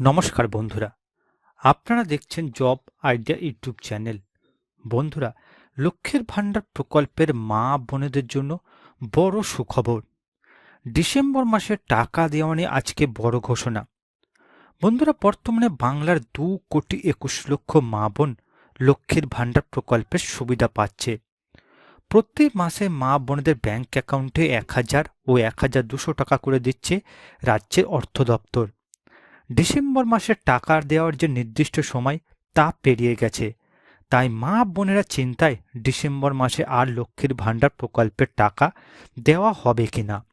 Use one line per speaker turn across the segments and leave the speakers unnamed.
নমস্কার বন্ধুরা। আপনারা দেখছেন জব আইডিয়া ইউটিউব চ্যানেল। বন্ধুরা লক্ষ্যের ভাণ্ডার প্রকল্পের মা বোনেদের জন্য বড় সুখবর। ডিসেম্বর মাসে টাকা দেওয়া নিয়ে আজকে বড় ঘোষণা। বন্ধুরা, বর্তমানে বাংলার দু কোটি একুশ লক্ষ মা বোন লক্ষ্মীর ভাণ্ডার প্রকল্পের সুবিধা পাচ্ছে। প্রতি মাসে মা বোনদের ব্যাংক অ্যাকাউন্টে এক হাজার ও এক হাজার দুশো টাকা করে দিচ্ছে রাজ্যের অর্থ দপ্তর। ডিসেম্বর মাসে টাকা দেওয়ার যে নির্দিষ্ট সময়, তা পেরিয়ে গেছে। তাই মা বোনেরা চিন্তায় ডিসেম্বর মাসে আর লক্ষ্মীর ভাণ্ডার প্রকল্পের টাকা দেওয়া হবে কি না?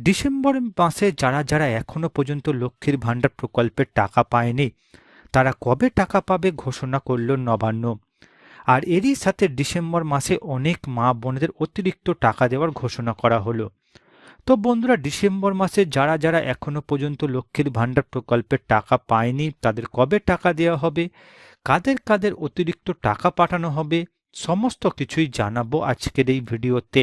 ডিসেম্বর মাসে যারা যারা এখনও পর্যন্ত লক্ষ্মীর ভাণ্ডার প্রকল্পের টাকা পায়নি, তারা কবে টাকা পাবে ঘোষণা করল নবান্ন। আর এরই সাথে ডিসেম্বর মাসে অনেক মা বোনেদের অতিরিক্ত টাকা দেওয়ার ঘোষণা করা হলো। তো বন্ধুরা ডিসেম্বর মাসে যারা যারা এখনও পর্যন্ত লক্ষ্মীর ভাণ্ডার প্রকল্পের টাকা পায়নি, তাদের কবে টাকা দেওয়া হবে? কাদের কাদের অতিরিক্ত টাকা পাঠানো হবে? সমস্ত কিছুই জানাব আজকের এই ভিডিওতে।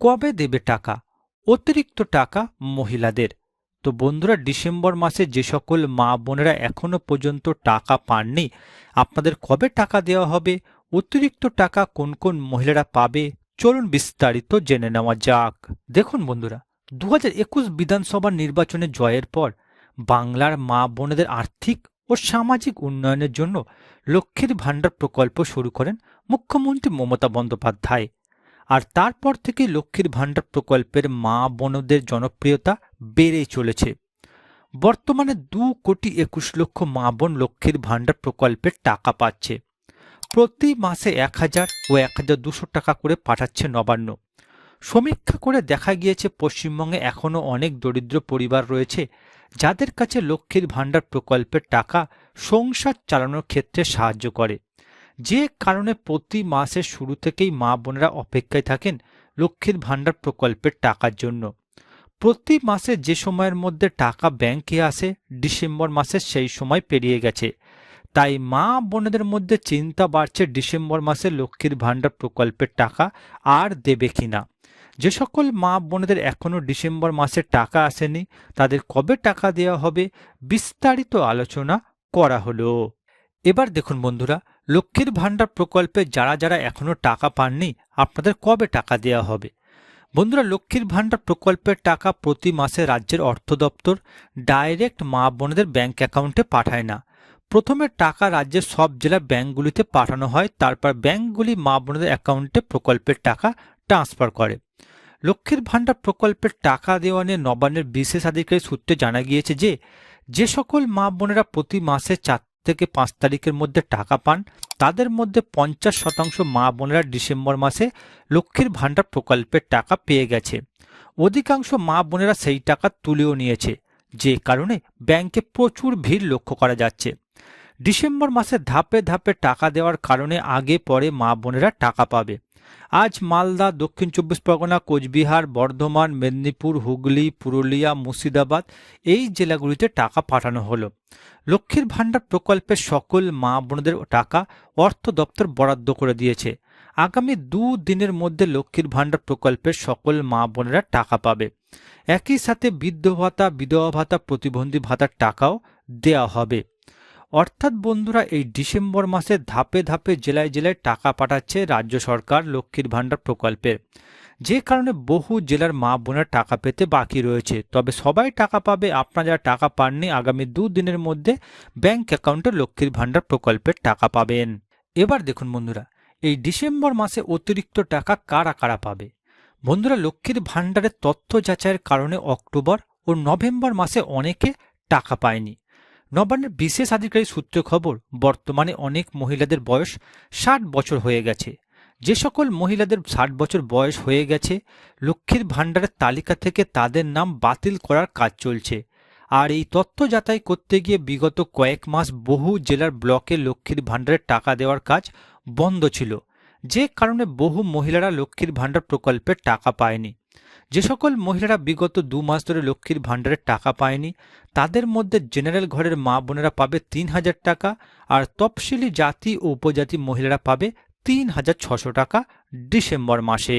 কবে দেবে টাকা? অতিরিক্ত টাকা মহিলাদের। তো বন্ধুরা, ডিসেম্বর মাসে যে সকল মা বোনেরা এখনও পর্যন্ত টাকা পাননি, আপনাদের কবে টাকা দেওয়া হবে? অতিরিক্ত টাকা কোন কোন মহিলারা পাবে? চলুন বিস্তারিত জেনে নেওয়া যাক। দেখুন বন্ধুরা দু বিধানসভা নির্বাচনে জয়ের পর বাংলার মা বোনেদের আর্থিক ও সামাজিক উন্নয়নের জন্য লক্ষ্মীর ভাণ্ডার প্রকল্প শুরু করেন মুখ্যমন্ত্রী মমতা বন্দ্যোপাধ্যায়। আর তারপর থেকে লক্ষ্মীর ভাণ্ডার প্রকল্পের মা বোনদের জনপ্রিয়তা বেড়েই চলেছে। বর্তমানে দু কোটি একুশ লক্ষ মা বোন লক্ষ্মীর ভাণ্ডার প্রকল্পের টাকা পাচ্ছে। প্রতি মাসে এক হাজার ও এক হাজার দুশো টাকা করে পাঠাচ্ছে নবান্ন। সমীক্ষা করে দেখা গিয়েছে, পশ্চিমবঙ্গে এখনও অনেক দরিদ্র পরিবার রয়েছে যাদের কাছে লক্ষ্মীর ভাণ্ডার প্রকল্পের টাকা সংসার চালানোর ক্ষেত্রে সাহায্য করে। যে কারণে প্রতি মাসের শুরু থেকেই মা বোনেরা অপেক্ষায় থাকেন লক্ষ্মীর ভাণ্ডার প্রকল্পের টাকার জন্য। প্রতি মাসে যে সময়ের মধ্যে টাকা ব্যাংকে আসে, ডিসেম্বর মাসের সেই সময় পেরিয়ে গেছে। তাই মা বোনেদের মধ্যে চিন্তা বাড়ছে ডিসেম্বর মাসে লক্ষ্মীর ভাণ্ডার প্রকল্পের টাকা আর দেবে কিনা। যে সকল মা বোনেদের এখনও ডিসেম্বর মাসে টাকা আসেনি, তাদের কবে টাকা দেওয়া হবে বিস্তারিত আলোচনা করা হলো। এবার দেখুন বন্ধুরা লক্ষ্মীর ভাণ্ডার প্রকল্পে যারা যারা এখনও টাকা পাননি, আপনাদের কবে টাকা দেওয়া হবে? বন্ধুরা, লক্ষ্মীর ভাণ্ডার প্রকল্পের টাকা প্রতি মাসে রাজ্যের অর্থ দপ্তর ডাইরেক্ট মা বোনেদের ব্যাঙ্ক অ্যাকাউন্টে পাঠায় না। প্রথমে টাকা রাজ্যের সব জেলার ব্যাঙ্কগুলিতে পাঠানো হয়, তারপর ব্যাঙ্কগুলি মা বোনেদের অ্যাকাউন্টে প্রকল্পের টাকা ট্রান্সফার করে। লক্ষ্মীর ভাণ্ডার প্রকল্পের টাকা দেওয়া নিয়ে নবান্নের বিশেষ আধিকারিক সূত্রে জানা গিয়েছে যে যে সকল মা বোনেরা প্রতি মাসে চার থেকে পাঁচ তারিখের মধ্যে টাকা পান। তাদের মধ্যে পঞ্চাশ শতাংশ মা বোনেরা ডিসেম্বর মাসে লক্ষ্মীর ভাণ্ডার প্রকল্পের টাকা পেয়ে গেছে। অধিকাংশ মা বোনেরা সেই টাকা তুলেও নিয়েছে। যে কারণে ব্যাংকে প্রচুর ভিড় লক্ষ্য করা যাচ্ছে। ডিসেম্বর মাসে ধাপে ধাপে টাকা দেওয়ার কারণে আগে পরে মা বোনেরা টাকা পাবে। আজ মালদা, দক্ষিণ চব্বিশ পরগনা, কোচবিহার, বর্ধমান, মেদিনীপুর, হুগলি, পুরুলিয়া, মুর্শিদাবাদ এই জেলাগুলিতে টাকা পাঠানো হলো। লক্ষ্মীর ভাণ্ডার প্রকল্পের সকল মা বোনদের টাকা অর্থ দপ্তর বরাদ্দ করে দিয়েছে। আগামী দু দিনের মধ্যে লক্ষ্মীর ভাণ্ডার প্রকল্পের সকল মা বোনেরা টাকা পাবে। একই সাথে বৃদ্ধ ভাতা, বিধবা ভাতা, প্রতিবন্ধী ভাতার টাকাও দেওয়া হবে। অর্থাৎ বন্ধুরা, এই ডিসেম্বর মাসে ধাপে ধাপে জেলায় জেলায় টাকা পাঠাচ্ছে রাজ্য সরকার লক্ষ্মীর ভাণ্ডার প্রকল্পের। যে কারণে বহু জেলার মা বোনের টাকা পেতে বাকি রয়েছে। তবে সবাই টাকা পাবে, আপনারা যারা টাকা পাননি, আগামী দুদিনের মধ্যে ব্যাংক অ্যাকাউন্টে লক্ষ্মীর ভাণ্ডার প্রকল্পের টাকা পাবেন। এবার দেখুন বন্ধুরা, এই ডিসেম্বর মাসে অতিরিক্ত টাকা কারা কারা পাবে? বন্ধুরা, লক্ষ্মীর ভাণ্ডারের তথ্য যাচাইয়ের কারণে অক্টোবর ও নভেম্বর মাসে অনেকে টাকা পায়নি। নবান্নের বিশেষ আধিকারিক সূত্রে খবর, বর্তমানে অনেক মহিলাদের বয়স ষাট বছর হয়ে গেছে। যে সকল মহিলাদের ষাট বছর বয়স হয়ে গেছে, লক্ষ্মীর ভাণ্ডারের তালিকা থেকে তাদের নাম বাতিল করার কাজ চলছে। আর এই তথ্য যাচাই করতে গিয়ে বিগত কয়েক মাস বহু জেলার ব্লকে লক্ষ্মীর ভাণ্ডারের টাকা দেওয়ার কাজ বন্ধ ছিল। যে কারণে বহু মহিলারা লক্ষ্মীর ভাণ্ডার প্রকল্পের টাকা পায়নি। যে সকল মহিলারা বিগত দু মাস ধরে লক্ষ্মীর ভাণ্ডারের টাকা পায়নি, তাদের মধ্যে জেনারেল ঘরের মা বোনেরা পাবে তিন হাজার টাকা আর তফসিলি জাতি ও উপজাতি মহিলারা পাবে তিন হাজার ছশো টাকা ডিসেম্বর মাসে।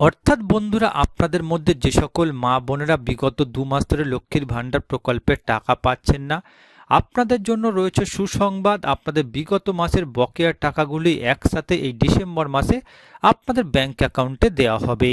অর্থাৎ বন্ধুরা, আপনাদের মধ্যে যে সকল মা বোনেরা বিগত দু মাস ধরে লক্ষ্মীর ভাণ্ডার প্রকল্পের টাকা পাচ্ছেন না, আপনাদের জন্য রয়েছে সুসংবাদ। আপনাদের বিগত মাসের বকেয়ার টাকাগুলি একসাথে এই ডিসেম্বর মাসে আপনাদের ব্যাংক অ্যাকাউন্টে দেওয়া হবে।